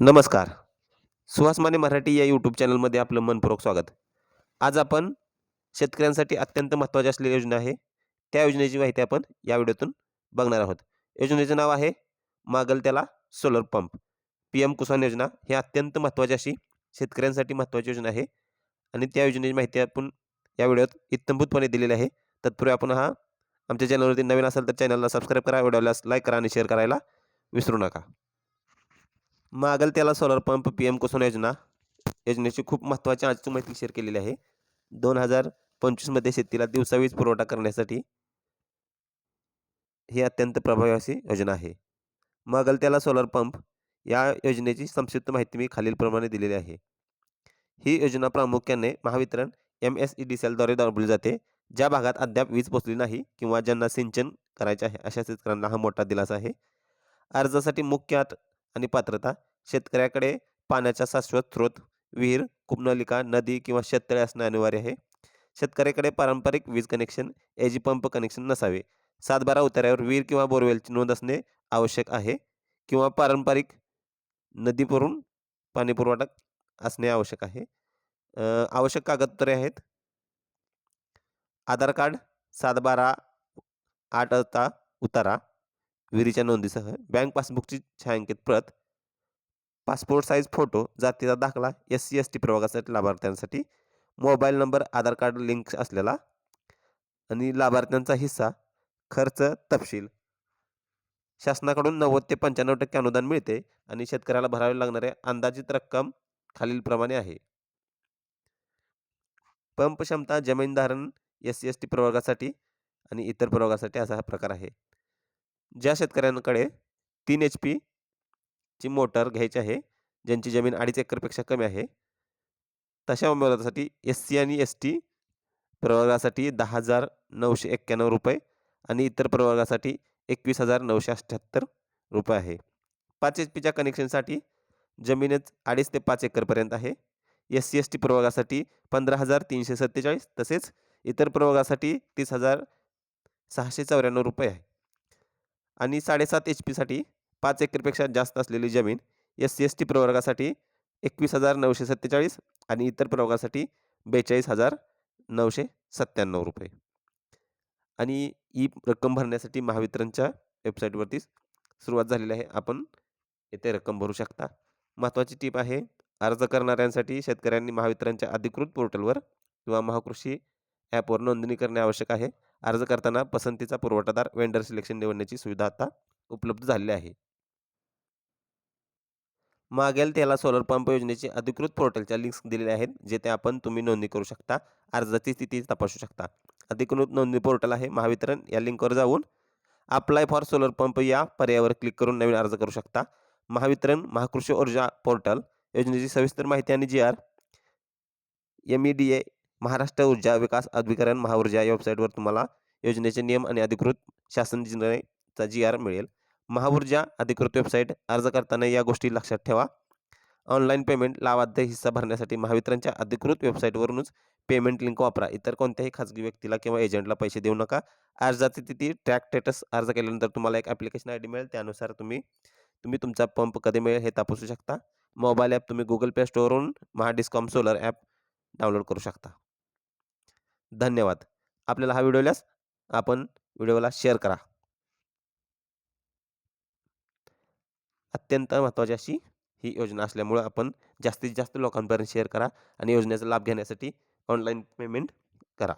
नमस्कार. सुहास माने मराठी या यूट्यूब चॅनलमध्ये आपलं मनपूर्वक स्वागत. आज आपण शेतकऱ्यांसाठी अत्यंत महत्त्वाची असलेली योजना आहे. त्या योजनेची माहिती आपण या व्हिडिओतून बघणार आहोत. योजनेचं नाव आहे मागल त्याला solar pump P M Kusum योजना ही अत्यंत महत्त्वाची अशी शेतकऱ्यांसाठी महत्त्वाची योजना आहे. आणि त्या योजनेची माहिती आपण या व्हिडिओत इत्तंभूतपणे दिलेली आहे. तत्पूर्वी आपण हा आमच्या चॅनलवरती नवीन असाल तर चॅनलला सबस्क्राईब करा. व्हिडिओला लाईक करा आणि शेअर करायला विसरू नका. मागल त्याला solar pump P M Kusum योजना योजनेची खूप महत्त्वाची आजची माहिती शेअर केलेली आहे. दोन हजार पंचवीसमध्ये शेतीला दिवसा वीज पुरवठा करण्यासाठी ही अत्यंत प्रभावी अशी योजना आहे. मागल त्याला सोलर पंप या योजनेची संक्षिप्त माहिती मी खालीलप्रमाणे दिलेली आहे. ही योजना प्रामुख्याने Mahavitaran M S E D सेलद्वारे राबवली जाते. ज्या भागात अद्याप वीज पोचली नाही किंवा ज्यांना सिंचन करायचे आहे अशा शेतकऱ्यांना हा मोठा दिलासा आहे. अर्जासाठी मुख्य आणि पात्रता? शेतकऱ्याकडे पाण्याचा शाश्वत स्रोत विहीर कुपनलिका नदी किंवा शेततळे असणे अनिवार्य आहे. शेतकऱ्याकडे पारंपरिक वीज कनेक्शन एजी पंप कनेक्शन नसावे. सातबारा उतार्यावर विहीर किंवा बोरवेलची नोंद असणे आवश्यक आहे किंवा पारंपरिक नदीवरून पाणीपुरवठा पाणी पुरवठा असणे आवश्यक आहे. आवश्यक कागदपत्रे आहेत. आधार कार्ड सातबारा आठ अता उतारा. विहिरीच्या नोंदीसह बँक पासबुकची छायांकित प्रत पासपोर्ट साईज फोटो जातीचा दाखला एस सी एस टी प्रभागासाठी लाभार्थ्यांसाठी mobile number Aadhaar card link असलेला आणि लाभार्थ्यांचा हिस्सा खर्च तपशील. शासनाकडून नव्वद ते पंच्याण्णव टक्के अनुदान मिळते आणि शेतकऱ्याला भरावे लागणारे अंदाजित रक्कम खालीलप्रमाणे आहे. पंप क्षमता जमीन धारण एस सी एस टी प्रवर्गासाठी आणि इतर प्रवर्गासाठी असा हा प्रकार आहे. ज्या शेतकऱ्यांकडे तीन एच पी ची मोटर घ्यायची आहे ज्यांची जमीन अडीच एकरपेक्षा कमी आहे तशा उमेदवारासाठी एस सी आणि एस टी प्रवर्गासाठी दहा हजार नऊशे एक्क्याण्णव रुपये आणि इतर प्रवर्गासाठी एकवीस हजार नऊशे अठ्ठ्याहत्तर रुपये आहे. पाच एच पीच्या कनेक्शनसाठी जमीनच अडीच ते पाच एकरपर्यंत आहे. एस सी एस टी प्रवर्गासाठी पंधरा हजार तीनशे सत्तेचाळीस तसेच इतर प्रवर्गासाठी तीस हजार सहाशे चौऱ्याण्णव रुपये आहे. आणि साडेसात एच पीसाठी पाच एकरपेक्षा जास्त असलेली जमीन एस सी एस टी प्रवर्गासाठी एकवीस हजार नऊशे सत्तेचाळीस आणि इतर प्रवर्गासाठी बेचाळीस हजार नऊशे सत्त्याण्णव रुपये. आणि ही रक्कम भरण्यासाठी महावितरणच्या वेबसाईटवरती सुरुवात झालेली आहे. आपण येथे रक्कम भरू शकता. महत्त्वाची टीप आहे अर्ज करणाऱ्यांसाठी शेतकऱ्यांनी महावितरणच्या अधिकृत पोर्टलवर किंवा महाकृषी ॲपवर नोंदणी करणे आवश्यक आहे. अर्ज करताना पसंतीचा पुरवठादार वेंडर सिलेक्शन निवडण्याची सुविधा आता उपलब्ध झालेली आहे. मागेल त्याला सोलर पंप योजनेचे अधिकृत पोर्टलच्या लिंक्स दिलेल्या आहेत जेथे आपण तुम्ही नोंदणी करू शकता अर्जाची स्थिती तपासू शकता. अधिकृत नोंदणी पोर्टल आहे महावितरण या लिंकवर जाऊन अप्लाय फॉर सोलर पंप या पर्यायावर क्लिक करून नवीन अर्ज करू शकता. महावितरण महाकृषी ऊर्जा पोर्टल योजनेची सविस्तर माहिती आणि G R M E D A Maharashtra Urja Vikas Adhikaran Mahaurja या वेबसाईटवर तुम्हाला योजनेचे नियम आणि अधिकृत शासन निर्णयचा जी आर मिळेल. महाऊर्जा अधिकृत वेबसाईट अर्ज करताना या गोष्टी लक्षात ठेवा. ऑनलाईन पेमेंट लाभार्थी हिस्सा भरण्यासाठी महावितरणच्या अधिकृत वेबसाईटवरूनच पेमेंट लिंक वापरा. इतर कोणत्याही खाजगी व्यक्तीला किंवा एजंटला पैसे देऊ नका. अर्जाची तिथी ट्रॅक स्टेटस अर्ज केल्यानंतर तुम्हाला एक ॲप्लिकेशन आय डी मिळेल. त्यानुसार तुम्ही तुम्ही तुमचा पंप कधी मिळेल हे तपासू शकता. मोबाईल ॲप तुम्ही गुगल प्ले स्टोअरवरून महाडिस्कॉम सोलर ॲप डाउनलोड करू शकता. धन्यवाद. आपल्याला हा व्हिडिओ आल्यास आपण व्हिडिओला शेअर करा. अत्यंत महत्त्वाची अशी ही योजना असल्यामुळं आपण जास्तीत जास्त लोकांपर्यंत शेअर करा आणि योजनेचा लाभ घेण्यासाठी ऑनलाईन पेमेंट करा.